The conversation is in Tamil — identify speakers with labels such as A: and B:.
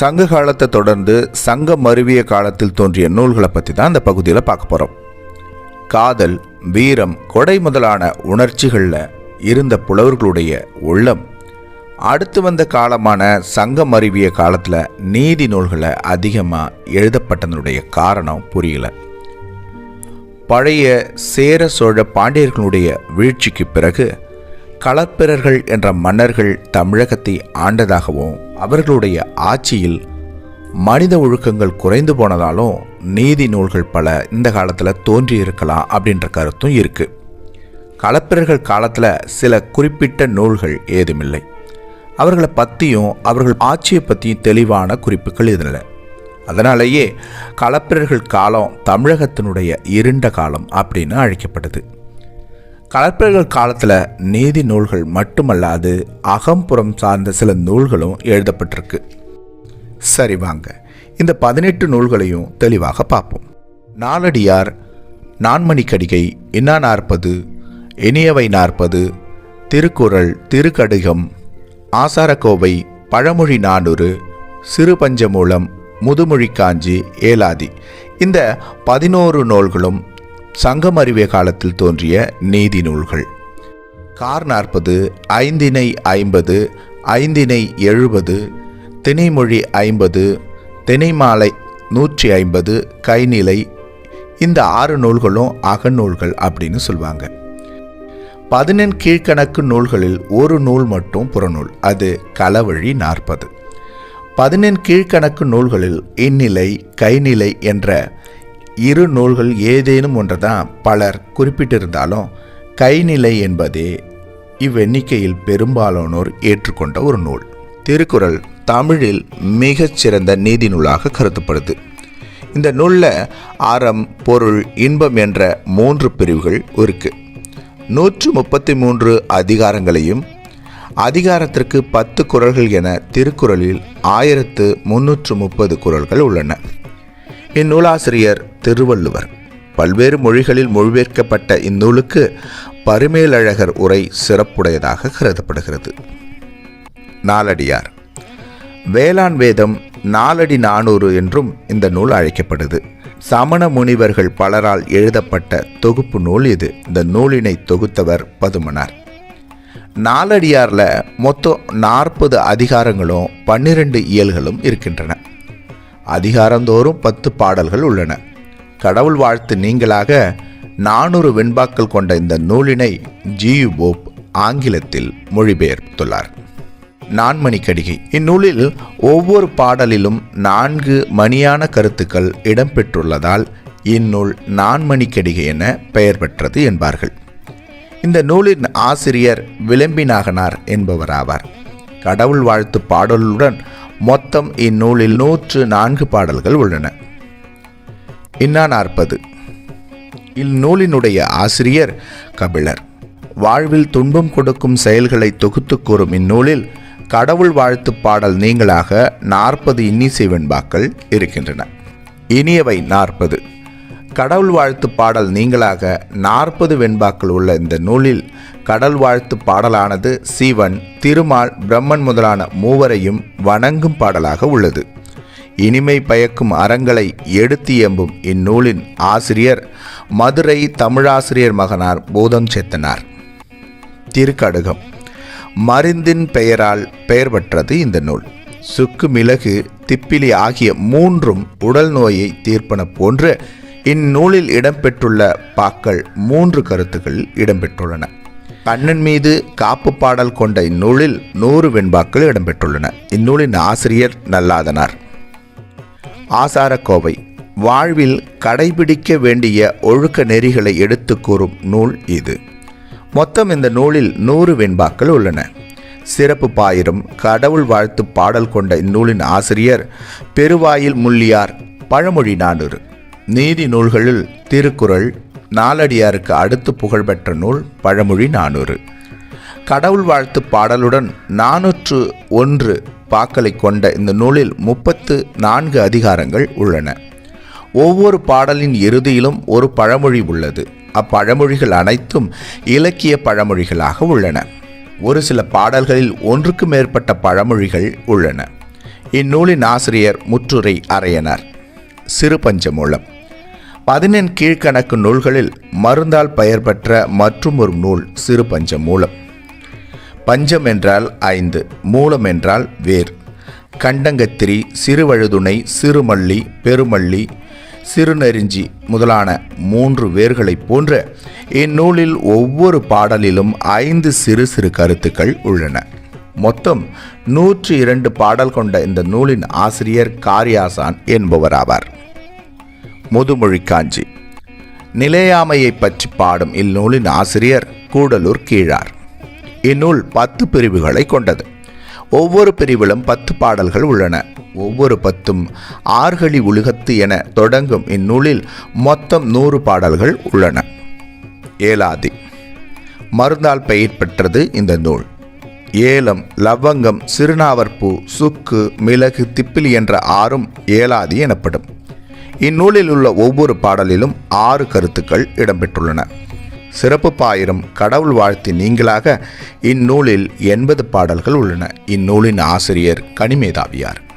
A: சங்க காலத்தை தொடர்ந்து சங்கம் மருவிய காலத்தில் தோன்றிய நூல்களை பற்றி தான் இந்த பகுதியில் பார்க்க போகிறோம் காதல் வீரம் கொடை முதலான உணர்ச்சிகளில் இருந்த புலவர்களுடைய உள்ளம் அடுத்து வந்த காலமான சங்கம் அறிவிய காலத்தில் நீதி நூல்களை அதிகமாக எழுதப்பட்டதனுடைய காரணம் புரியல. பழைய சேர சோழ பாண்டியர்களுடைய வீழ்ச்சிக்கு பிறகு களப்பிரர்கள் என்ற மன்னர்கள் தமிழகத்தை ஆண்டதாகவும் அவர்களுடைய ஆட்சியில் மனித ஒழுக்கங்கள் குறைந்து போனதாலும் நீதி நூல்கள் பல இந்த காலத்தில் தோன்றி இருக்கலாம் அப்படின்ற கருத்தும் இருக்குது களப்பிரர்கள் காலத்தில் சில குறிப்பிட்ட நூல்கள் ஏதுமில்லை. அவர்களை பற்றியும் அவர்கள் ஆட்சியை பற்றியும் தெளிவான குறிப்புகள் இதில். அதனாலேயே களப்பிரர்கள் காலம் தமிழகத்தினுடைய இருண்ட காலம் அப்படின்னு அழைக்கப்படுது களப்பிரர்கள் காலத்தில் நீதி நூல்கள் மட்டுமல்லாது அகம்புறம் சார்ந்த சில நூல்களும் எழுதப்பட்டிருக்கு. சரி வாங்க இந்த பதினெட்டு நூல்களையும் தெளிவாக பார்ப்போம். நாலடியார் நான்மணிக்கடிகை இன்னா நாற்பது இனியவை நாற்பது திருக்குறள் திருக்கடிகம் ஆசாரக்கோவை பழமொழி நானூறு சிறுபஞ்சமூலம் முதுமொழி காஞ்சி ஏலாதி இந்த பதினோரு நூல்களும் சங்கம் அறிவிய காலத்தில் தோன்றிய நீதி நூல்கள். கார் நாற்பது ஐந்தினை ஐம்பது ஐந்தினை எழுபது திணைமொழி ஐம்பது திணைமாலை நூற்றி ஐம்பது கைநிலை இந்த ஆறு நூல்களும் அகநூல்கள் அப்படின்னு சொல்லுவாங்க பதினெண் கீழ்கணக்கு நூல்களில் ஒரு நூல் மட்டும் புறநூல் அது களவழி நாற்பது. பதினெண் கீழ்கணக்கு நூல்களில் இந்நிலை கைநிலை என்ற இரு நூல்கள் ஏதேனும் ஒன்று தான் பலர் குறிப்பிட்டிருந்தாலும் கைநிலை என்பதே இவ்வெண்ணிக்கையில் பெரும்பாலானோர் ஏற்றுக்கொண்ட ஒரு நூல். திருக்குறள் தமிழில் மிகச்சிறந்த நீதி நூலாக கருதப்படுது. இந்த நூலில் அறம் பொருள் இன்பம் என்ற மூன்று பிரிவுகள் இருக்கு. நூற்று முப்பத்தி மூன்று அதிகாரங்களையும் அதிகாரத்திற்கு பத்து குறள்கள் என திருக்குறளில் ஆயிரத்து முன்னூற்று முப்பது குறள்கள் உள்ளன. இந்நூலாசிரியர் திருவள்ளுவர். பல்வேறு மொழிகளில் மொழிபெயர்க்கப்பட்ட இந்நூலுக்கு பருமேலழகர் உரை சிறப்புடையதாக கருதப்படுகிறது. நாலடியார். வேளாண் வேதம் நாலடி நானூறு என்றும் இந்த நூல் அழைக்கப்படுது. சமண முனிவர்கள் பலரால் எழுதப்பட்ட தொகுப்பு நூல் இது. இந்த நூலினை தொகுத்தவர் பதுமனார். நாலடியாரில் மொத்தம் நாற்பது அதிகாரங்களும் பன்னிரண்டு இயல்களும் இருக்கின்றன. அதிகாரந்தோறும் பத்து பாடல்கள் உள்ளன. கடவுள் வாழ்த்து நீங்களாக நானூறு வெண்பாக்கள் கொண்ட இந்த நூலினை ஜியு போப் ஆங்கிலத்தில் மொழிபெயர்த்துள்ளார். நான்மணிக்கடிகை. இந்நூலில் ஒவ்வொரு பாடலிலும் நான்கு மணியான கருத்துக்கள் இடம்பெற்றுள்ளதால் இந்நூல் நான்மணிக்கடிகை என பெயர் பெற்றது என்பார்கள். இந்த நூலின் ஆசிரியர் விளம்பினாகனார் என்பவராவார். கடவுள் வாழ்த்து பாடலுடன் மொத்தம் இந்நூலில் நூற்று நான்கு பாடல்கள் உள்ளன. இன்னா நாற்பது. இந்நூலினுடைய ஆசிரியர் கபிலர். வாழ்வில் துன்பம் கொடுக்கும் செயல்களை தொகுத்து கூறும் இந்நூலில் கடவுள் வாழ்த்து பாடல் நீங்களாக நாற்பது இன்னிசை வெண்பாக்கள் இருக்கின்றன. இனியவை நாற்பது. கடவுள் வாழ்த்து பாடல் நீங்களாக நாற்பது வெண்பாக்கள் உள்ள இந்த நூலில் கடல் வாழ்த்து பாடலானது சிவன் திருமால் பிரம்மன் முதலான மூவரையும் வணங்கும் பாடலாக உள்ளது. இனிமை பயக்கும் அறங்களை எடுத்து எம்பும் இந்நூலின் ஆசிரியர் மதுரை தமிழாசிரியர் மகனார் போதம் சேத்தனார் திருக்கடுகம். மருந்தின் பெயரால் பெயர் பெற்றது இந்த நூல். சுக்கு மிளகு திப்பிலி ஆகிய மூன்றும் உடல் நோயை தீர்ப்பன போன்று இந்நூலில் இடம்பெற்றுள்ள பாக்கள் மூன்று கருத்துக்கள் இடம்பெற்றுள்ளன. கண்ணன் மீது காப்பு பாடல் கொண்ட இந்நூலில் நூறு வெண்பாக்கள் இடம்பெற்றுள்ளன. இந்நூலின் ஆசிரியர் நல்லாதனார். ஆசாரக்கோவை. வாழ்வில் கடைபிடிக்க வேண்டிய ஒழுக்க நெறிகளை எடுத்து கூறும் நூல் இது. மொத்தம் இந்த நூலில் நூறு வெண்பாக்கள் உள்ளன. சிறப்பு பாயிரம் கடவுள் வாழ்த்து பாடல் கொண்ட இந்நூலின் ஆசிரியர் பெருவாயில் முள்ளியார் பழமொழி நானூறு. நீதி நூல்களில் திருக்குறள் நாலடியாருக்கு அடுத்து புகழ்பெற்ற நூல் பழமொழி நானூறு. கடவுள் வாழ்த்து பாடலுடன் நானூற்று ஒன்று பாக்களை கொண்ட இந்த நூலில் முப்பத்து நான்கு அதிகாரங்கள் உள்ளன. ஒவ்வொரு பாடலின் இறுதியிலும் ஒரு பழமொழி உள்ளது. அப்பழமொழிகள் அனைத்தும் இலக்கிய பழமொழிகளாக உள்ளன. ஒரு சில பாடல்களில் ஒன்றுக்கு மேற்பட்ட பழமொழிகள் உள்ளன. இந்நூலின் ஆசிரியர் முற்றுரை அறையனார் சிறு பஞ்சமூலம். பதினெண் கீழ்க்கணக்கு நூல்களில் மருந்தால் பெயர் பெற்ற மற்றும் ஒரு நூல் சிறு பஞ்சமூலம். பஞ்சம் என்றால் ஐந்து மூலம் என்றால் வேர். கண்டங்கத்திரி சிறுவழுதுணை சிறுமல்லி பெருமல்லி சிறுநெறிஞ்சி முதலான மூன்று வேர்களைப் போன்ற இந்நூலில் ஒவ்வொரு பாடலிலும் ஐந்து சிறு சிறு கருத்துக்கள் உள்ளன. மொத்தம் நூற்றி இரண்டு பாடல் கொண்ட இந்த நூலின் ஆசிரியர் காரியாசான் என்பவராவார் முதுமொழி காஞ்சி. நிலையாமையை பற்றி பாடும் இந்நூலின் ஆசிரியர் கூடலூர் கீழார். இந்நூல் பத்து பிரிவுகளை கொண்டது. ஒவ்வொரு பிரிவிலும் பத்து பாடல்கள் உள்ளன. ஒவ்வொரு பத்தும் ஆர்கழி உலகத்து என தொடங்கும் இந்நூலில் மொத்தம் நூறு பாடல்கள் உள்ளன. ஏலாதி. மருந்தால் பெயர் பெற்றது இந்த நூல். ஏலம் லவங்கம் சிறுநாவற்பூ சுக்கு மிளகு திப்பிலி என்ற ஆறும் ஏலாதி எனப்படும். இந்நூலில் உள்ள ஒவ்வொரு பாடலிலும் ஆறு கருத்துக்கள் இடம்பெற்றுள்ளன. சிறப்பு பாயிரம் கடவுள் வாழ்த்தி நீங்களாக இந்நூலில் எண்பது பாடல்கள் உள்ளன. இந்நூலின் ஆசிரியர் கனிமேதாவியார்.